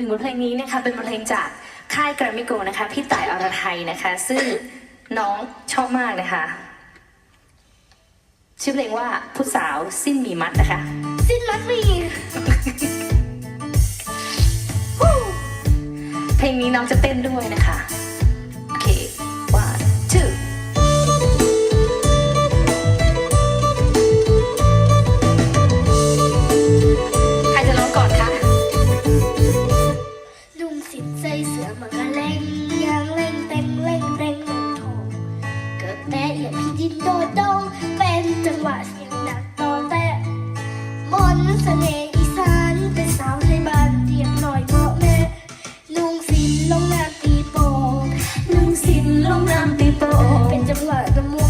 นึ่งบทเพลงนี้นะคะเป็นบทเพลงจากค่ายกรามิโกนะคะ พี่ต่ายอรไทยนะคะ ซึ่งน้องชอบมากนะคะ ชื่อเพลงว่าผู้สาวสิ้นมีมัดนะคะ สิ้นรัดมีเพลงนี้น้องจะเต้นด้วยนะคะ ลมันก็เล่ยางเล่นเต็งเล่นเร่งลงทองเกิดแต่อย่างพี่ดินโดโดเป็นจังหวะเสียงหนักตอนแต่มนเสน่ห์อีสานเป็นสาวไทยบ้านเรียบร้อยเพรแม่นุ่งสินลงน้ำตีโป่งนุ่งสินลงน้ำตีโป่งเป็นจังหวะตะมว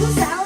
ผู้สาว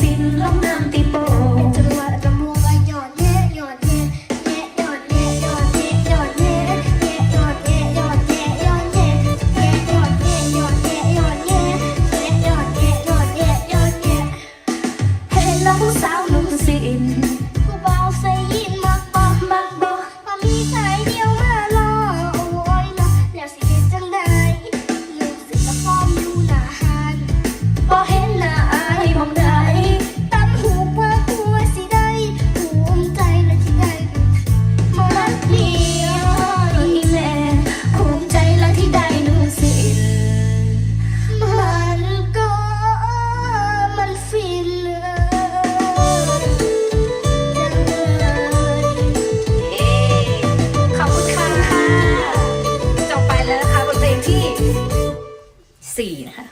สินลงน้ำตีโป่งจังหวะจะมัวไปหยอดแย่หยอดแย่แย่หยอดแย่หยอดแย่ยอดแย่แย่ยอดแย่ยอดแย่ยอดแย่แย่ยอดแย่ยอดแย่ยอดแย่แย่ยอดแย่ยอดแย่ยอดแย้ 4 นะคะ